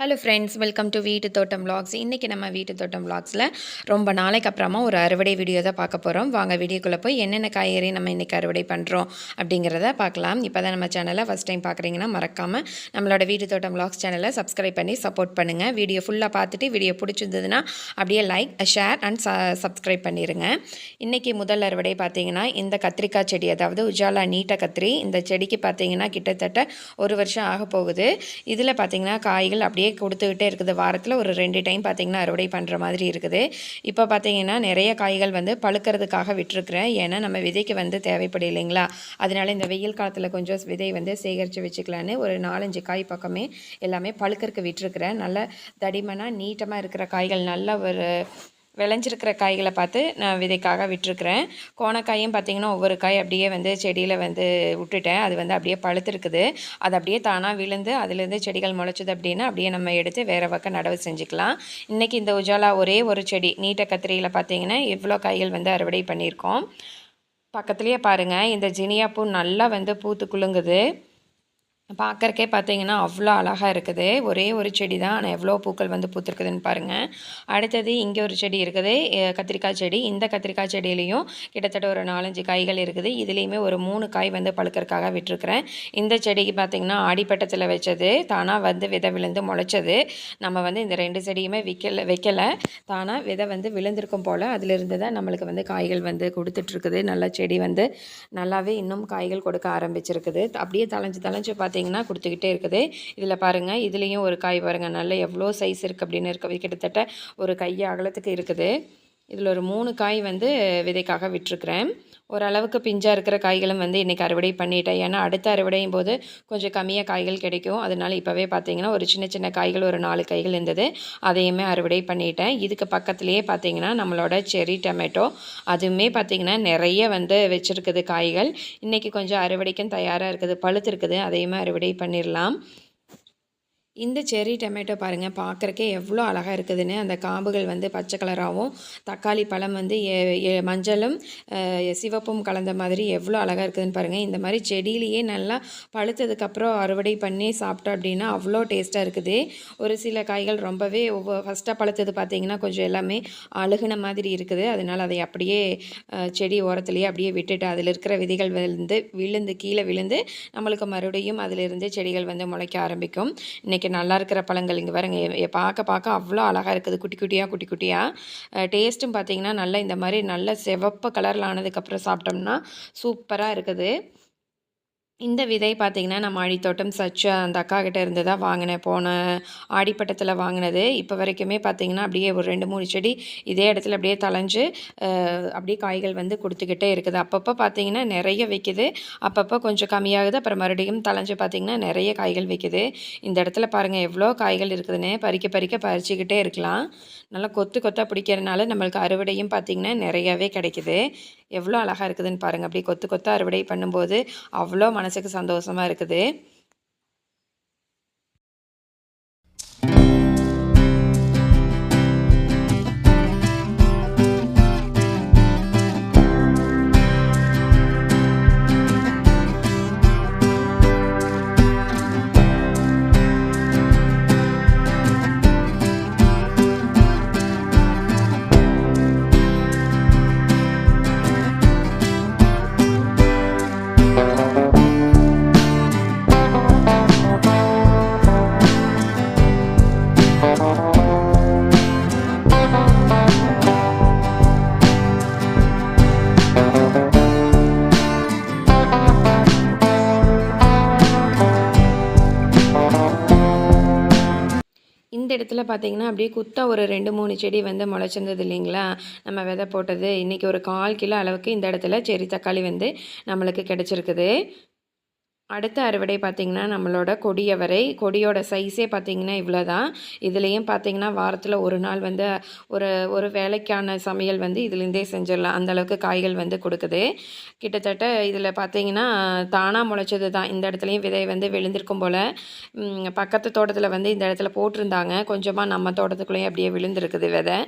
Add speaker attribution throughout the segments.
Speaker 1: Hello friends welcome to வீட்டு தோட்டம் vlogs. இன்றைக்கி நம்ம வீட்டு தோட்டம் vlogsல ரொம்ப நாளைக்கு அப்புறமா ஒரு அறுவடை வீடியோ தான் பார்க்க போகிறோம் வாங்க வீடியோக்குள்ளே போய் என்னென்ன காய்கறி நம்ம இன்றைக்கி அறுவடை பண்ணுறோம் அப்படிங்கிறத பார்க்கலாம். இப்போ தான் நம்ம சேனலை ஃபஸ்ட் டைம் பார்க்குறீங்கன்னா மறக்காமல் நம்மளோட வீட்டு தோட்டம் vlogs சேனலை சப்ஸ்கிரைப் பண்ணி சப்போர்ட் பண்ணுங்கள் வீடியோ ஃபுல்லாக பார்த்துட்டு வீடியோ பிடிச்சிருந்ததுன்னா அப்படியே லைக் ஷேர் அண்ட் சப்ஸ்கிரைப் பண்ணிடுங்க இன்றைக்கி முதல் அறுவடை பார்த்தீங்கன்னா இந்த கத்திரிக்காய் செடி அதாவது உஜாலா நீட்ட கத்திரி. இந்த செடிக்கு பார்த்தீங்கன்னா கிட்டத்தட்ட ஒரு வருஷம் ஆக போகுது. இதில் பார்த்தீங்கன்னா காய்கள் அப்படியே கொடுத்துக்கிட்டே இருக்குது. வாரத்தில் ஒரு ரெண்டு டைம் பார்த்திங்கன்னா அறுவடை பண்ணுற மாதிரி இருக்குது. இப்போ பார்த்தீங்கன்னா நிறைய காய்கள் வந்து பழுக்கிறதுக்காக விட்டுருக்குறேன். ஏன்னா நம்ம விதைக்கு வந்து தேவைப்படும் இல்லைங்களா? அதனால இந்த வெயில் காலத்தில் கொஞ்சம் விதை வந்து சேகரித்து வச்சுக்கலான்னு ஒரு நாலஞ்சு காய் பக்கமே எல்லாமே பழுக்கறதுக்கு விட்டுருக்குறேன். நல்ல தடிமனாக நீட்டமாக இருக்கிற காய்கள் நல்ல ஒரு விளைஞ்சிருக்கிற காய்களை பார்த்து நான் விதைக்காக விட்டுருக்குறேன். கோணக்காயும் பார்த்தீங்கன்னா ஒவ்வொரு காய் அப்படியே வந்து செடியில் வந்து விட்டுட்டேன். அது வந்து அப்படியே பழுத்திருக்குது. அது அப்படியே தானாக விழுந்து அதுலேருந்து செடிகள் முளைச்சது அப்படின்னா அப்படியே நம்ம எடுத்து வேறு பக்கம் நடவு செஞ்சுக்கலாம். இன்றைக்கி இந்த உஜாலா ஒரே ஒரு செடி நீட்ட கத்திரியில் பார்த்தீங்கன்னா இவ்வளோ காய்கள் வந்து அறுவடை பண்ணியிருக்கோம். பக்கத்துலேயே பாருங்கள் இந்த ஜினியா பூ நல்லா வந்து பூத்து குலுங்குது. பார்க்கறக்கே பார்த்தீங்கன்னா அவ்வளோ அழகாக இருக்குது. ஒரே ஒரு செடி தான் ஆனால் எவ்வளோ பூக்கள் வந்து பூத்துருக்குதுன்னு பாருங்கள் அடுத்தது இங்கே ஒரு செடி இருக்குது. கத்திரிக்காய் செடி. இந்த கத்திரிக்காய் செடியிலையும் கிட்டத்தட்ட ஒரு நாலஞ்சு காய்கள் இருக்குது. இதுலேயுமே ஒரு மூணு காய் வந்து பழுக்கறக்காக விட்டுருக்குறேன். இந்த செடிக்கு பார்த்திங்கன்னா ஆடிப்பட்டத்தில் வச்சது. தானாக வந்து விதை விழுந்து முளைச்சது. நம்ம வந்து இந்த ரெண்டு செடியுமே விற்கல வைக்கலை. தானாக விதை வந்து விழுந்திருக்கும் போல் அதிலிருந்து தான் நம்மளுக்கு வந்து காய்கள் வந்து கொடுத்துட்ருக்குது. நல்ல செடி வந்து நல்லாவே இன்னும் காய்கள் கொடுக்க ஆரம்பிச்சிருக்குது. அப்படியே தலைஞ்சு தலைஞ்சு பார்த்தீங்கன்னா கொடுத்துக்கிட்டே இருக்குது. இதில் பாருங்கள் இதுலேயும் ஒரு காய் பாருங்கள் நல்ல எவ்வளோ சைஸ் இருக்குது அப்படின்னு இருக்கிறது கிட்டத்தட்ட ஒரு கையை அகலத்துக்கு இருக்குது. இதில் ஒரு மூணு காய் வந்து விதைக்காக விட்டுருக்குறேன். ஓரளவுக்கு பிஞ்சாக இருக்கிற காய்களும் வந்து இன்றைக்கி அறுவடை பண்ணிட்டேன். ஏன்னா அடுத்த அறுவடையும் போது கொஞ்சம் கம்மியாக காய்கள் கிடைக்கும். அதனால் இப்போவே பார்த்தீங்கன்னா ஒரு சின்ன சின்ன காய்கள் ஒரு நாலு காய்கள் இருந்தது. அதையுமே அறுவடை பண்ணிட்டேன். இதுக்கு பக்கத்துலேயே பார்த்தீங்கன்னா நம்மளோட செரி டொமேட்டோ அதுவுமே பார்த்திங்கன்னா நிறைய வந்து வச்சுருக்குது காய்கள். இன்றைக்கி கொஞ்சம் அறுவடைக்கும் தயாராக இருக்குது. பழுத்து இருக்குது அதையுமே அறுவடை பண்ணிடலாம். இந்த செரி டொமேட்டோ பாருங்கள் பார்க்குறக்கே எவ்வளோ அழகாக இருக்குதுன்னு. அந்த காம்புகள் வந்து பச்சை கலராகவும் தக்காளி பழம் வந்து எ- எ- மஞ்சளும் சிவப்பும் கலந்த மாதிரி எவ்வளோ அழகாக இருக்குதுன்னு பாருங்கள் இந்த மாதிரி செடியிலேயே நல்லா பழுத்ததுக்கப்புறம் அறுவடை பண்ணி சாப்பிட்டோம் அப்படின்னா அவ்வளோ டேஸ்ட்டாக இருக்குது. ஒரு சில காய்கள் ரொம்பவே ஒவ்வொரு ஃபஸ்ட்டாக பழுத்தது பார்த்திங்கன்னா கொஞ்சம் எல்லாமே அழுகுன மாதிரி இருக்குது. அதனால் அதை அப்படியே செடி ஓரத்துலேயே அப்படியே விட்டுட்டு அதில் இருக்கிற விதைகள் விழுந்து விழுந்து கீழே விழுந்து நம்மளுக்கு மறுபடியும் அதிலிருந்து செடிகள் வந்து முளைக்க ஆரம்பிக்கும். இன்றைக்கி நல்லா இருக்கிற பழங்கள். இங்கே பாருங்க பார்க்க பார்க்க அவ்வளோ அழகாக இருக்குது. குட்டி குட்டியாக குட்டி குட்டியாக டேஸ்ட்டும் பார்த்தீங்கன்னா நல்லா இந்த மாதிரி நல்ல சிவப்பு கலரில் ஆனதுக்கப்புறம் சாப்பிட்டோம்னா சூப்பராக இருக்குது. இந்த விதை பார்த்திங்கன்னா நம்ம ஆடித்தோட்டம் சச்சு அந்த அக்கா கிட்டே இருந்து தான் வாங்கினேன். போன ஆடிப்பட்டத்தில் வாங்கினது. இப்போ வரைக்குமே பார்த்தீங்கன்னா அப்படியே ஒரு ரெண்டு மூணு செடி இதே இடத்துல அப்படியே தளைஞ்சு அப்படியே காய்கள் வந்து கொடுத்துக்கிட்டே இருக்குது. அப்பப்போ பார்த்தீங்கன்னா நிறைய வைக்குது. அப்பப்போ கொஞ்சம் கம்மியாகுது. அப்புறம் மறுபடியும் தளைஞ்சு பார்த்திங்கன்னா நிறைய காய்கள் வைக்குது. இந்த இடத்துல பாருங்கள் எவ்வளோ காய்கள் இருக்குதுன்னு பறிக்க பறிக்க பறிச்சுக்கிட்டே இருக்கலாம். நல்லா கொத்து கொத்தாக பிடிக்கிறதுனால நம்மளுக்கு அறுவடையும் பார்த்திங்கன்னா நிறையவே கிடைக்குது. எவ்வளோ அழகாக இருக்குதுன்னு பாருங்கள் அப்படி கொத்து கொத்தாக அறுவடை பண்ணும்போது அவ்வளோ மனசுக்கு சந்தோஷமாக இருக்குது. இடத்துல பார்த்தீங்கன்னா அப்படியே குத்தா ஒரு ரெண்டு மூணு செடி வந்து முளைச்சிருந்தது இல்லைங்களா? நம்ம விதை போட்டது. இன்றைக்கி ஒரு கால் கிலோ அளவுக்கு இந்த இடத்துல செரி தக்காளி வந்து நம்மளுக்கு கிடச்சிருக்குது. அடுத்த அறுவடை பார்த்திங்கன்னா நம்மளோட கொடியவரை கொடியோட சைஸே பார்த்திங்கன்னா இவ்வளோ தான் இதுலேயும் பார்த்திங்கன்னா வாரத்தில் ஒரு நாள் வந்து ஒரு ஒரு வேலைக்கான சமையல் வந்து இதுலேருந்தே செஞ்சிடலாம். அந்தளவுக்கு காய்கள் வந்து கொடுக்குது. கிட்டத்தட்ட இதில் பார்த்திங்கன்னா தானாக முளைச்சது தான் இந்த இடத்துலையும் விதை வந்து விழுந்திருக்கும் போல். பக்கத்து தோட்டத்தில் வந்து இந்த இடத்துல போட்டிருந்தாங்க. கொஞ்சமாக நம்ம தோட்டத்துக்குள்ளேயும் அப்படியே விழுந்திருக்குது விதை.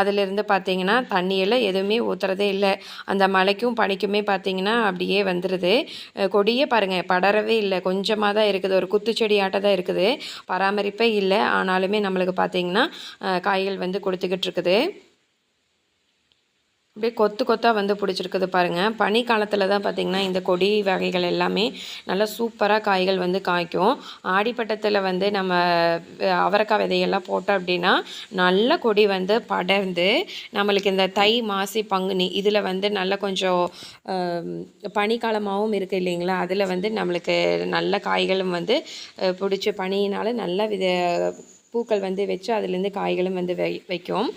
Speaker 1: அதிலிருந்து பார்த்தீங்கன்னா தண்ணியெல்லாம் எதுவுமே ஊற்றுறதே இல்லை. அந்த மழைக்கும் பனிக்குமே பார்த்தீங்கன்னா அப்படியே வந்துடுது கொடியே பாருங்கள் பட வளரவே இல்லை. கொஞ்சமாக தான் இருக்குது. ஒரு குத்துச்செடியாட்ட தான் இருக்குது. பராமரிப்பே இல்லை. ஆனாலுமே நம்மளுக்கு பார்த்திங்கன்னா காய்கள் வந்து கொடுத்துக்கிட்டு இருக்குது. அப்படியே கொத்து கொத்தாக வந்து பிடிச்சிருக்குது பாருங்கள் பனி காலத்தில் தான் பார்த்திங்கன்னா இந்த கொடி வகைகள் எல்லாமே நல்லா சூப்பராக காய்கள் வந்து காய்க்கும். ஆடிப்பட்டத்தில் வந்து நம்ம அவரைக்காய் விதையெல்லாம் போட்டோம் அப்படின்னா நல்ல கொடி வந்து படர்ந்து நம்மளுக்கு இந்த தை மாசி பங்குனி இதில் வந்து நல்ல கொஞ்சம் பனிக்காலமாகவும் இருக்குது இல்லைங்களா? அதில் வந்து நம்மளுக்கு நல்ல காய்களும் வந்து பிடிச்சி பனியினால் நல்ல வித பூக்கள் வந்து வச்சு அதுலேருந்து காய்களும் வந்து வை வைக்கும்.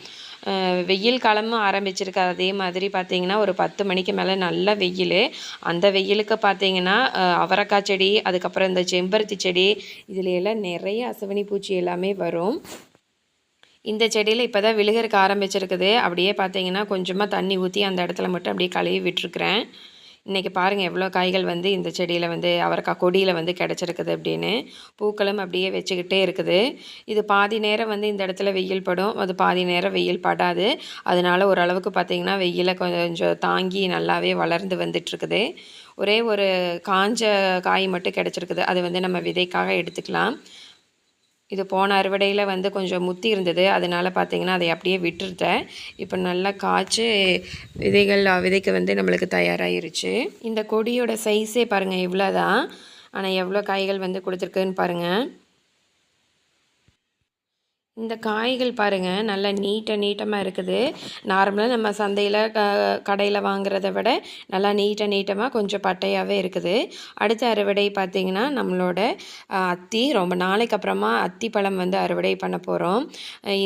Speaker 1: வெயில் காலமும் ஆரம்பிச்சிருக்கு. அதே மாதிரி பார்த்திங்கன்னா ஒரு பத்து மணிக்கு மேலே நல்ல வெயில். அந்த வெயிலுக்கு பார்த்திங்கன்னா அவரக்காய் செடி அதுக்கப்புறம் இந்த செம்பருத்தி செடி இதில் எல்லாம் நிறைய அசவணி பூச்சி எல்லாமே வரும். இந்த செடியில் இப்போ தான் விழுகிறதுக்கு ஆரம்பிச்சிருக்குது. அப்படியே பார்த்தீங்கன்னா கொஞ்சமாக தண்ணி ஊற்றி அந்த இடத்துல மட்டும் அப்படியே கழுவி விட்டுருக்குறேன். இன்றைக்கி பாருங்கள் எவ்வளோ காய்கள் வந்து இந்த செடியில் வந்து அவரைக்காய் கொடியில் வந்து கிடச்சிருக்குது அப்படின்னு. பூக்களும் அப்படியே வச்சுக்கிட்டே இருக்குது. இது பாதி நேரம் வந்து இந்த இடத்துல வெயில் படும். அது பாதி நேரம் வெயில் படாது. அதனால் ஓரளவுக்கு பார்த்திங்கன்னா வெயிலை கொஞ்சம் தாங்கி நல்லாவே வளர்ந்து வந்துட்டுருக்குது. ஒரே ஒரு காஞ்ச காய் மட்டும் கிடச்சிருக்குது. அது வந்து நம்ம விதைக்காக எடுத்துக்கலாம். இது போன அறுவடையில் வந்து கொஞ்சம் முத்தி இருந்தது. அதனால் பார்த்திங்கன்னா அதை அப்படியே விட்டுருட்டேன் இப்போ நல்லா காய்ச்சி விதைகள் விதைக்க வந்து நம்மளுக்கு தயாராகிருச்சு இந்த கொடியோட சைஸே பாருங்கள் இவ்வளோ தான் ஆனால் எவ்வளோ காய்கள் வந்து கொடுத்துருக்குன்னு பாருங்கள் இந்த காய்கள் பாருங்கள் நல்லா நீட்டாக நீட்டமாக இருக்குது. நார்மலாக நம்ம சந்தையில் க கடையில் வாங்குறத விட நல்லா நீட்டாக நீட்டமாக கொஞ்சம் பட்டையாகவே இருக்குது. அடுத்த அறுவடை பார்த்திங்கன்னா நம்மளோட அத்தி ரொம்ப நாளைக்கு அப்புறமா அத்தி பழம் வந்து அறுவடை பண்ண போகிறோம்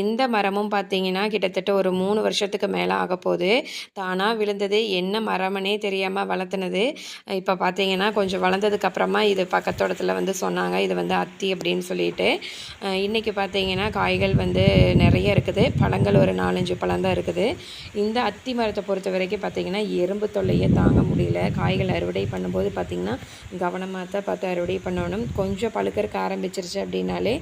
Speaker 1: இந்த மரமும் பார்த்திங்கன்னா கிட்டத்தட்ட ஒரு மூணு வருஷத்துக்கு மேலே ஆக போகுது. தானாக விழுந்தது என்ன மரம்னே தெரியாமல் வளர்த்துனது இப்போ பார்த்திங்கன்னா கொஞ்சம் வளர்ந்ததுக்கப்புறமா இது பக்கத்தோட்டத்தில் வந்து சொன்னாங்க இது வந்து அத்தி அப்படின்னு சொல்லிட்டு. இன்றைக்கி பார்த்திங்கன்னா காய் காய்கள் வந்து நிறைய இருக்குது. பழங்கள் ஒரு நாலஞ்சு பழம் தான் இருக்குது. இந்த அத்தி மரத்தை பொறுத்த வரைக்கும் பார்த்திங்கன்னா எறும்பு தொல்லையே தாங்க முடியல. காய்கள் அறுவடை பண்ணும்போது பார்த்திங்கன்னா கவனமாக தான் பார்த்து அறுவடை பண்ணணும். கொஞ்சம் பழுக்கிறக்க ஆரம்பிச்சிருச்சு அப்படின்னாலே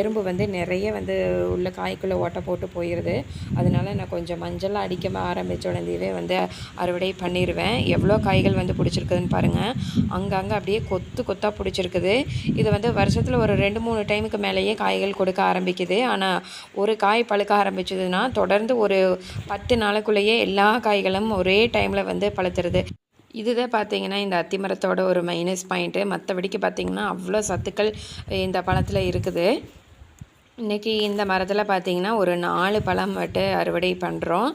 Speaker 1: எறும்பு வந்து நிறைய வந்து உள்ள காய்க்குள்ளே ஓட்டை போட்டு போயிடுது. அதனால் நான் கொஞ்சம் மஞ்சளாக அடிக்க ஆரம்பித்த உடனேவே வந்து அறுவடை பண்ணிடுவேன் எவ்வளோ காய்கள் வந்து பிடிச்சிருக்குதுன்னு பாருங்கள் அங்கங்கே அப்படியே கொத்து கொத்தாக பிடிச்சிருக்குது. இது வந்து வருஷத்தில் ஒரு ரெண்டு மூணு டைமுக்கு மேலேயே காய்கள் கொடுக்க ஆரம்பிக்குது. ஆனால் ஒரு காய் பழுக்க ஆரம்பிச்சதுன்னா தொடர்ந்து ஒரு பத்து நாளுக்குள்ளேயே எல்லா காய்களும் ஒரே டைமில் வந்து பழுத்துருது. இதுதான் பார்த்தீங்கன்னா இந்த அத்திமரத்தோட ஒரு மைனஸ் பாயிண்ட்டு மற்றபடிக்கு பார்த்திங்கன்னா அவ்வளோ சத்துக்கள் இந்த பழத்தில் இருக்குது. இன்றைக்கி இந்த மரத்தில் பார்த்திங்கன்னா ஒரு நாலு பழம் வட்டு அறுவடை பண்ணுறோம்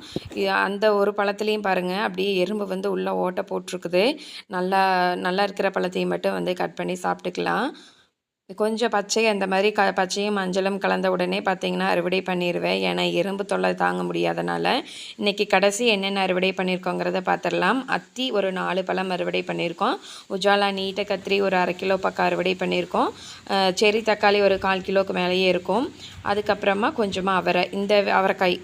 Speaker 1: அந்த ஒரு பழத்துலேயும் பாருங்கள் அப்படியே எறும்பு வந்து உள்ளே ஓட்டை போட்டிருக்குது. நல்லா நல்லா இருக்கிற பழத்தையும் மட்டும் வந்து கட் பண்ணி சாப்பிட்டுக்கலாம். கொஞ்சம் பச்சை அந்த மாதிரி க பச்சையும் மஞ்சளும் கலந்த உடனே பார்த்திங்கன்னா அறுவடை பண்ணிடுவேன் ஏன்னா இரும்பு தொல்லை தாங்க முடியாதனால இன்றைக்கி கடைசி என்னென்ன அறுவடை பண்ணியிருக்கோங்கிறத பார்த்துடலாம் அத்தி ஒரு நாலு பழம் அறுவடை பண்ணியிருக்கோம் உஜாலா நீட்டை கத்திரி ஒரு அரை கிலோ பக்கம் அறுவடை பண்ணியிருக்கோம் செரி தக்காளி ஒரு கால் கிலோவுக்கு மேலேயே இருக்கும். அதுக்கப்புறமா கொஞ்சமாக அவரை இந்த அவரைக்காய்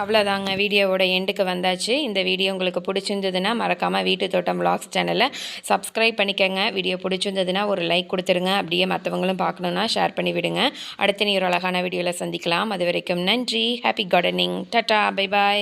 Speaker 1: அவ்வளோதாங்க வீடியோவோட எண்டுக்கு வந்தாச்சு. இந்த வீடியோ உங்களுக்கு பிடிச்சிருந்ததுன்னா மறக்காமல் வீட்டு தோட்டம் விளாக்ஸ் சேனலை சப்ஸ்கிரைப் பண்ணிக்கோங்க. வீடியோ பிடிச்சிருந்ததுன்னா ஒரு லைக் கொடுத்துருங்க. அப்படியே மற்றவங்களும் பார்க்கணுன்னா ஷேர் பண்ணி விடுங்க. அடுத்த நீ ஒரு அழகான வீடியோவில் சந்திக்கலாம். அது வரைக்கும் நன்றி. Happy gardening tata bye bye